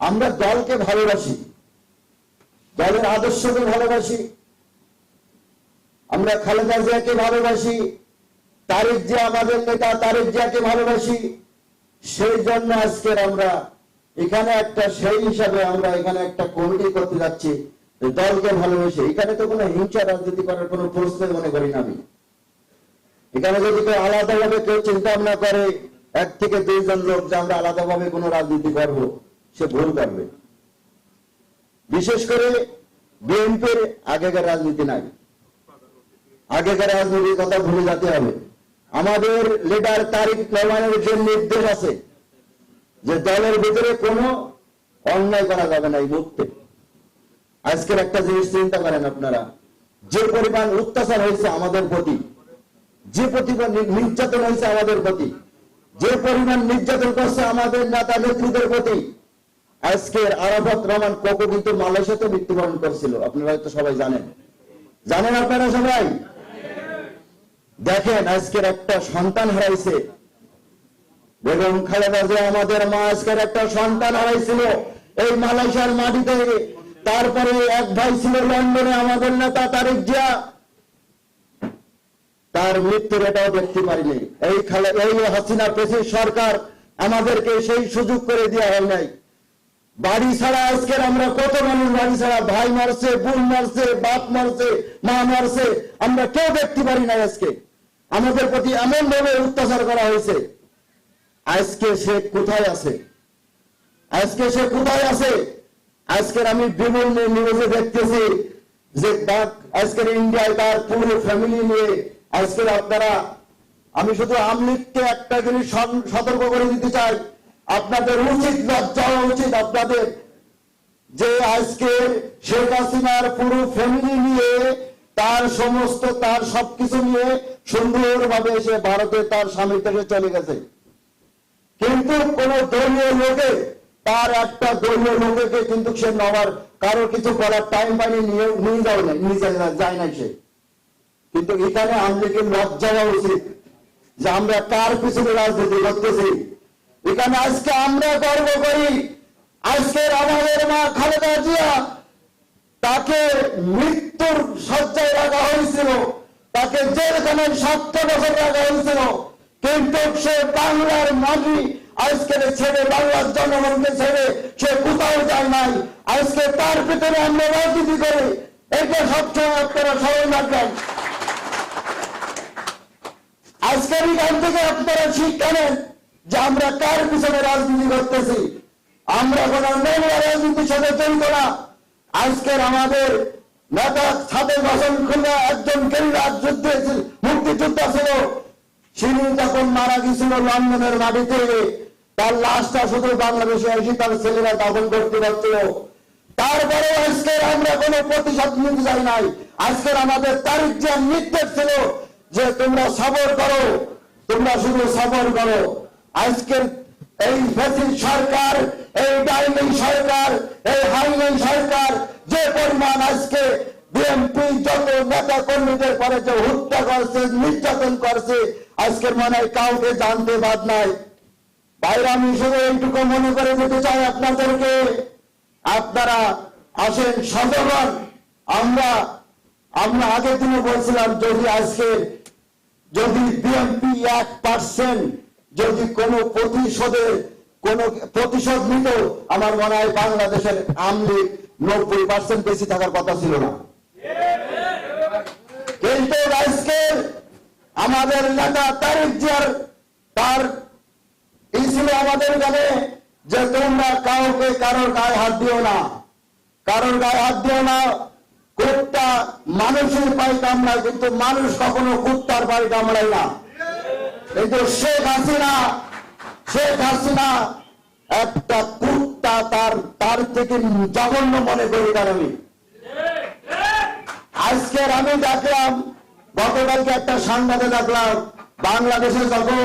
আমরা দলকে ভালোবাসি, দলের আদর্শকে ভালোবাসি। আমরা খালেদা জিয়াকে ভালোবাসি, তারেক জিয়া আমাদের নেতা, তারেক জিয়াকে ভালোবাসি। সেই জন্য আজকের আমরা এখানে একটা সেই হিসাবে আমরা এখানে একটা কমিটি করতে যাচ্ছি দলকে ভালোবাসি। এখানে তো কোনো হিংসা রাজনীতি করার কোনো প্রশ্নই মনে করি না আমি। এখানে যদি কেউ আলাদাভাবে কেউ চিন্তা ভাবনা করে, এক থেকে দুইজন লোক যে আমরা আলাদাভাবে কোনো রাজনীতি করব সে ভুল করবে। বিশেষ করে বিএনপির আগেকার রাজনীতি নাই। আগেকার রাজনীতির কথা ভুলে যেতে হবে। আমাদের লিডার তারিক রহমানের যে নির্দেশ আছে, যে দলের ভিতরে কোনো অন্যায় করা যাবে না এই মুহূর্তে। আজকের একটা জিনিস চিন্তা করেন আপনারা, যে পরিমাণ অত্যাচার হয়েছে আমাদের প্রতি, যে পরিমাণ নির্যাতন হয়েছে আমাদের প্রতি, যে পরিমাণ নির্যাতন করছে আমাদের নেতা নেত্রীদের প্রতি আজকের আরাফাত রহমান কোকো কিন্তু মালয়েশিয়াতে মৃত্যুবরণ করছিল। আপনারা হয়তো সবাই জানেন। জানেন আপনারা সবাই? দেখেন, আজকের একটা সন্তান হারাইছে। বেগম খালেদা জিয়া আমাদের মা আজকের একটা সন্তান হারাইছিল। এই মালয়েশিয়ার মাটিতে তারপরে এক ভাই ছিল লন্ডনে আমাদের নেতা তারেক জিয়া। তার মৃত্যুর এটাও দেখতে পারিনি। এই খালে এই হাসিনা পেশির সরকার আমাদেরকে সেই সুযোগ করে দেওয়া হয় নাই। বাড়ি ছাড়া আজকের আমরা কত মানুষ বাড়ি ছাড়া? ভাই মারছে, বোন মারছে, বাপ মারছে, মা মারছে। আমরা কেউ দেখতে পারি না আজকে। আমাদের প্রতি এমন ভাবে অত্যাচার করা হয়েছে। আজকে সে কোথায় আছে? আজকে সে কোথায় আছে? আজকের আমি বিভিন্ন নিউজে দেখতেছি যে আজকের ইন্ডিয়ায় তার পুরো ফ্যামিলি নিয়ে আজকের আপনারা, আমি শুধু আমলিগকে একটা জিনিস সতর্ক করে দিতে চাই। আপনাদের উচিত লজ্জা উচিত আপনাদের। যে আজকে শেখ হাসিনার পুরো ফ্যামিলি নিয়ে, তার সমস্ত, তার সবকিছু নিয়ে সুন্দরভাবে এসে ভারতে তার স্বামীর থেকে চলে গেছে। কিন্তু কোন দলীয় লোকে, তার একটা দলীয় লোকেকে কিন্তু সে নেওয়ার কারও কিছু করার টাইম পাইনি নিয়ে নিয়ে যাও না নিয়ে যায়- না সে। কিন্তু এখানে আমাদেরকে লজ্জা উচিত যে আমরা কার পিছনে রাজনীতি করতেছি? এখানে আজকে আমরা গর্ব করি। আজকের আমাদের মা খালেদা জিয়া, তাকে মৃত্যুর শয্যায় রাখা হয়েছিল। তাকে জেলখানায় সাতটা বছর রাখা হয়েছিল। কিন্তু সে বাংলার মাটি আজকের ছেড়ে বাংলার জনগণকে ছেড়ে সে কোথাও যায় নাই। আজকে তার ভিতরে আমরা রাজনীতি করি। এটা সবসময় আপনারা স্মরণ রাখবেন আজকের এখান থেকে আপনারা শিক্ষা নেন। যে আমরা কার পিছনে রাজনীতি করতেছি? আমরা কোন নোংরা রাজনীতির সাথে জড়িত না। আজকের আমাদের নেতা ছাদের বাসন খুলে একজন গেরিলা যুদ্ধে মুক্তিযোদ্ধা ছিল, তিনি যখন মারা গেছিল লন্ডনের মাটিতে, তার লাশটা শুধু বাংলাদেশে এসে তার ছেলেরা দাফন করতে পারছিল। তারপরে আজকের আমরা কোনো প্রতিশোধ নিতে চাই নাই। আজকের আমাদের তারিখ যে নির্দেশ ছিল যে তোমরা সবর করো, তোমরা শুধু সবর করো। আজকের এই ফেসিল সরকার, এই ডাইনিং সরকার, এই হাইনিং সরকার, যে পরিমাণ আজকে বিএনপি যত নেতা কর্মীদের পরে যে হত্যা করছে, নির্যাতন করছে, আজকের মনে হয় কাউকে জানতে বাদ নাই। বাইরে আমি শুধু এইটুকু মনে করে দিতে চাই আপনাদেরকে। আপনারা আসেন সচেতন আমরা আমরা আগের দিনে বলছিলাম যদি আজকে যদি বিএনপি এক পার্সেন্ট যদি কোনো প্রতিশোধের, কোন প্রতিশোধ নিত, আমার মনে হয় বাংলাদেশের আমলি নব্বই পার্সেন্ট বেশি থাকার কথা ছিল না। কিন্তু আমাদের নেতা তারিক জিয়ার তার ছিল আমাদের এখানে যে তোমরা কাউকে কারোর গায়ে হাত দিও না। কারোর গায়ে হাত দিও না, কুত্তা মানুষের পায়ে কামড়ায় কিন্তু মানুষ কখনো কুত্তার পায়ে কামড়ায় না। কিন্তু শেখ হাসিনা শেখ হাসিনা একটা কুত্তা তার তার থেকে জঘন্য মনে করি তার আমি। আজকের আমি দেখলাম, গতকালকে একটা সংবাদে দেখলাম, বাংলাদেশে যখন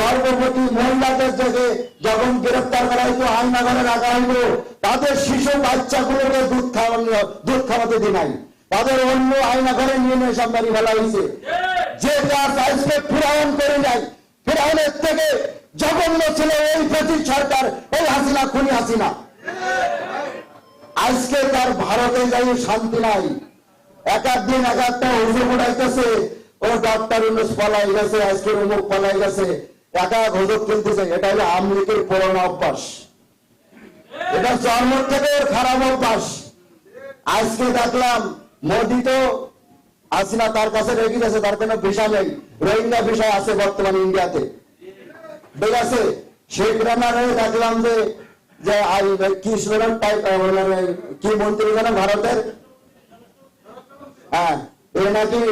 গর্ভবতী মহিলাদের থেকে যখন গ্রেফতার করা হইতো আয়না ঘরে রাখা হইতো, তাদের শিশু বাচ্চাগুলোকে দুধ খাওয়ানো দুধ খাওয়াতে দি নাই। তাদের অন্য আয়না ঘরে নিয়ে নিয়ে সব মারি ফেলা হয়েছে। যে কাজ আজকে ফিরায়ন করে যায় ফিরায়নের থেকে জঘন্য ছিল এই ব্রিটিশ সরকার এই হাসিনা খুনি হাসিনা। আজকে তার ভারতে যাই শান্তি নাই। এক এক দিন এক একটা হুজুর উঠাইতেছে ও ডক্টর ইউনুস পালাই গেছে আজকে অমুক পালাই গেছে। এক এক হুজুর কিনতেছে এটা হলো আমলিকের পুরোনো অভ্যাস। এটা জন্ম থেকে খারাপ অভ্যাস। আজকে দেখলাম মোদি তো আসিনা তার কাছে রেগে গেছে, তার কোনো ভিসা নেই। রোহিঙ্গা বিষয় আছে বর্তমানে ইন্ডিয়াতে। ঠিক আছে? শেখ রানারে দেখলাম যে যে কি স্লোগান মানে কি মন্ত্রী যেন ভারতের? হ্যাঁ এ নাকি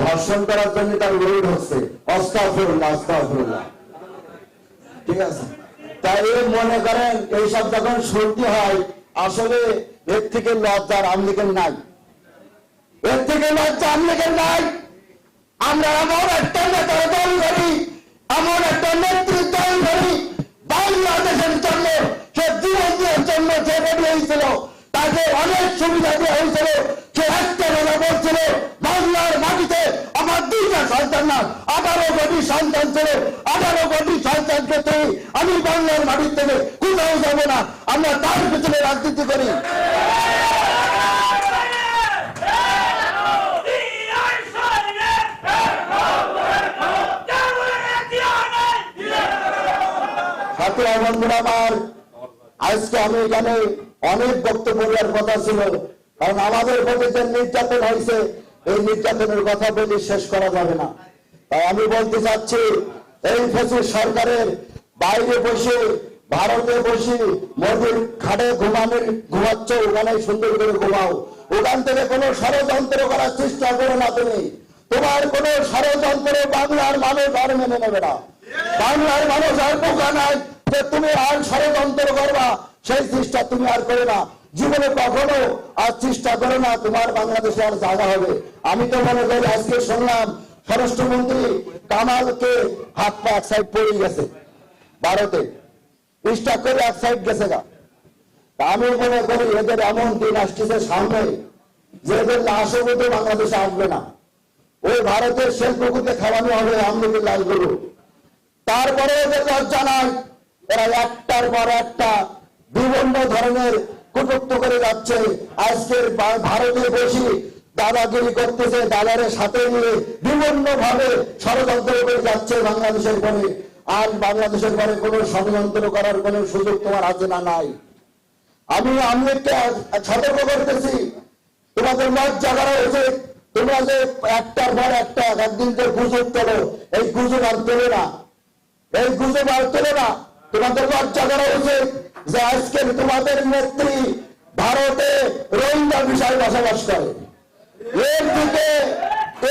ধর্ষণ করার জন্য তার রোড হচ্ছে। অস্তাফরুল্লাহ অস্তাফরুল্লাহ ঠিক আছে? তাই মনে করেন, এইসব যখন শুনতে হয়, আসলে এর থেকে লজ্জার আমলিকের নাই। এর থেকে লজ্জা আমলিকের নাই। আমরা এমন একটা নেতার দল করি, এমন একটা নেতৃত্ব দল করি, বাংলাদেশের জন্য, সে জীবন জন্য যে রেডি হয়েছিল, তাকে অনেক সুবিধা দেওয়া হয়েছিল, সে একটা কথা বলছিল, বাংলার মাটিতে আমার দুইটা সন্তান না, আঠারো কোটি সন্তান ছিল, আঠারো কোটি সন্তানকে তুই আমি বাংলার মাটির থেকে কোথাও যাব না, আমরা তার পিছনে রাজনীতি করি। সাথে বন্ধুরা আমার, আজকে নির্যাতনের কথা বলে শেষ করা যাবে না। তাই আমি বলতে চাচ্ছি, এই ফেসির সরকারের বাইরে বসে, ভারতে বসে মোদির খাটে ঘুমানোর ঘুমাচ্ছ, ওখানে সুন্দর করে ঘুমাও। ওখান থেকে কোনো ষড়যন্ত্র করার চেষ্টা করো না তুমি। তোমার কোনো ষড়যন্ত্র বাংলার মানুষ আর মেনে নেবে না। বাংলার মানুষ আর বোকা নাই। যে তুমি আর ষড়যন্ত্র করবা, সেই চেষ্টা তুমি আর করে না। জীবনে কখনো আর চেষ্টা করে না, তোমার বাংলাদেশে আর জায়গা হবে। আমি তো মনে করি, আজকে শুনলাম স্বরাষ্ট্রমন্ত্রী কামালকে হাত পা এক সাইড পড়ে গেছে ভারতে। স্টাক করে এক সাইড গেছে গা। আমি মনে করি, এদের এমন দিন আসতেছে সামনে, যে এদের বোধহয় বাংলাদেশে আসবে না। ওই ভারতের শিল্পগুতে খাওয়ানো হবে আমলিকের লাশগুলো তারপরে এদের লজ্জা নাই। এরা একটার পর একটা বিভিন্ন ধরনের কটুক্ত করে যাচ্ছে। আজকের ভারতে বসে দাদাগিরি করতেছে দাদারের সাথে নিয়ে বিভিন্ন ভাবে ষড়যন্ত্র করে যাচ্ছে বাংলাদেশের পরে। আর বাংলাদেশের পরে কোনো ষড়যন্ত্র করার কোনো সুযোগ তোমার আছে না, নাই। আমি আমি একটা সতর্ক করতেছি। তোমাদের লজ্জা করা উচিত তোমরা যে একটার পর একটা একদিন যে গুজব তোলো, এই গুজব আর তোলে না। এই গুজব আর তোলে না। তোমাদের লজ্জা করা উচিত যে আজকে তোমাদের নেত্রী ভারতে রোহিঙ্গা বিষয় বসবাস করে। এর থেকে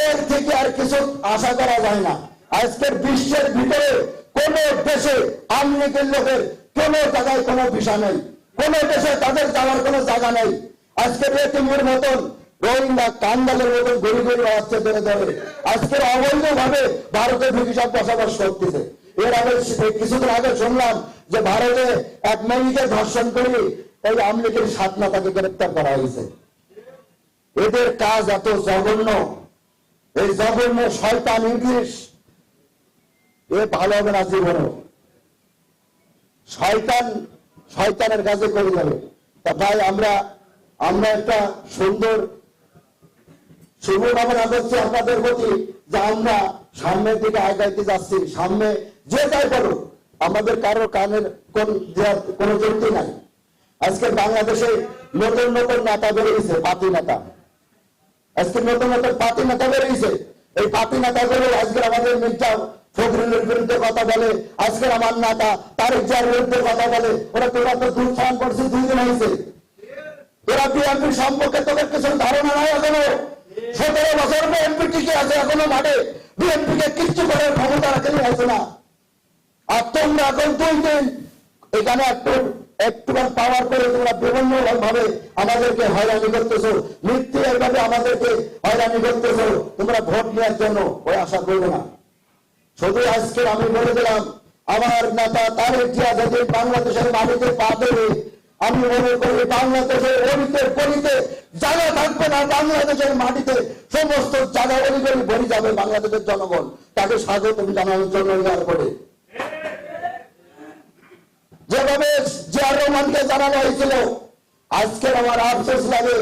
এর থেকে আর কিছু আশা করা যায় না। আজকের বিশ্বের ভিতরে কোন দেশে আমলিকের লোকের কোন জায়গায় কোনো ভিসা নেই। কোন দেশে তাদের যাওয়ার কোনো জায়গা নেই। আজকের এতিমের মতন রোহিঙ্গা কান্দালের মতন গড়ি আসছে ধরে ধরে। আজকের অবৈধ ভাবে ভারতে ঢুকি সব বসবাস করতেছে। এর আগে কিছুদিন আগে শুনলাম যে ভারতে এক মেয়েকে ধর্ষণ করে এই আমলিকের সাত তাকে গ্রেপ্তার করা হয়েছে। এদের কাজ এত জঘন্য। এই জঘন্য শয়তান ইংলিশ এ ভালো হবে না জীবনে। শয়তান, শয়তানের কাজে করে যাবে। তা ভাই, আমরা আমরা একটা সুন্দর শুভকামনা করছি আপনাদের প্রতি যে আমরা সামনের দিকে আগাইতে যাচ্ছি, সামনে যে যাই করুক আমাদের কারও কানের কোন যুক্তি নাই। আজকে বাংলাদেশে নতুন নতুন নেতা বেরিয়েছে, পাতি নেতা। আজকে নতুন নতুন পাতি নেতা বেরিয়েছে। এই পাতি নেতাগুলো আজকে আমাদের মির্জা ফখরুলের বিরুদ্ধে কথা বলে, আজকে আমার নেতা তারেক জিয়ার বিরুদ্ধে কথা বলে। ওরা তোরা তো দুধ খাওয়ান করছে দুই দিন হয়েছে। তোরা বিএনপি সম্পর্কে তোদের কিছু ধারণা নাই এখনও। সতেরো বছর বিএনপি টিকে আছে এখনও মাঠে। বিএনপি কে কিচ্ছু করার ক্ষমতা রাখেনি আছে না আর তোমরা এখন দুই দিন এখানে একটু পাওয়ার করে তোমরা বিভিন্ন ভাবে আমাদেরকে হয়রানি আমাদেরকে হয়রানি তোমরা ভোট নেওয়ার জন্য ওই আশা করবে না। শুধু আজকে আমি বলে দিলাম, আমার নেতা তারেক জিয়া বাংলাদেশের মাটিতে পা আমি মনে করি বাংলাদেশের গলিতে জায়গা থাকবে না, বাংলাদেশের মাটিতে সমস্ত জায়গা অলিগলি ভরে যাবে বাংলাদেশের জনগণ। তাকে স্বাগত জানানোর জন্য এয়ারপোর্টে যেভাবে জিয়ার রহমানকে জানানো হয়েছিল আজকের আমার আফসোস লাগে,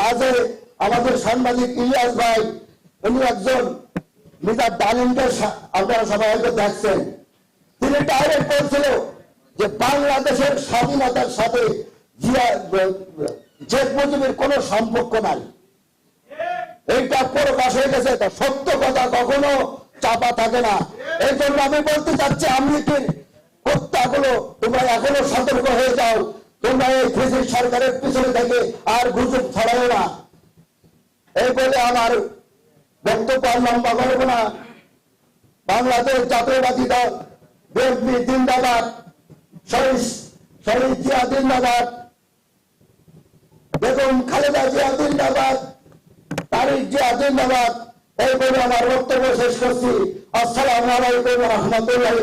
মাঝে আমাদের সাংবাদিক ইলিয়াস ভাই, উনি একজন মিজার ডালিমকে আপনারা সবাই হয়তো দেখছেন। তিনি ডাইরেক্ট বলছিল যে বাংলাদেশের স্বাধীনতার সাথে জিয়া শেখ মুজিবের কোনো সম্পর্ক নাই। এইটা প্রকাশ হয়ে গেছে সত্য কথা, কখনো চাপা থাকে না। এই জন্য আমি বলতে চাচ্ছি আমলিকের হত্যাগুলো তোমরা এখনও সতর্ক হয়ে যাও। তোমরা এই ফেসির সরকারের পিছনে থেকে আর গুজব ছড়াও না। এই বলে আমার বক্তব্য আর লম্বা করব না। বাংলাদেশ জাতীয়বাদী দল, বিএনপি জিন্দাবাদ, শহীদ শহীদ জিয়া জিন্দাবাদ। বেগম খালেদা জিয়া জিন্দাবাদ, তারিক জিয়া জিন্দাবাদ এই বলে আমার বক্তব্য শেষ করছি। আসসালামু আলাইকুম রহমতুল্লাহ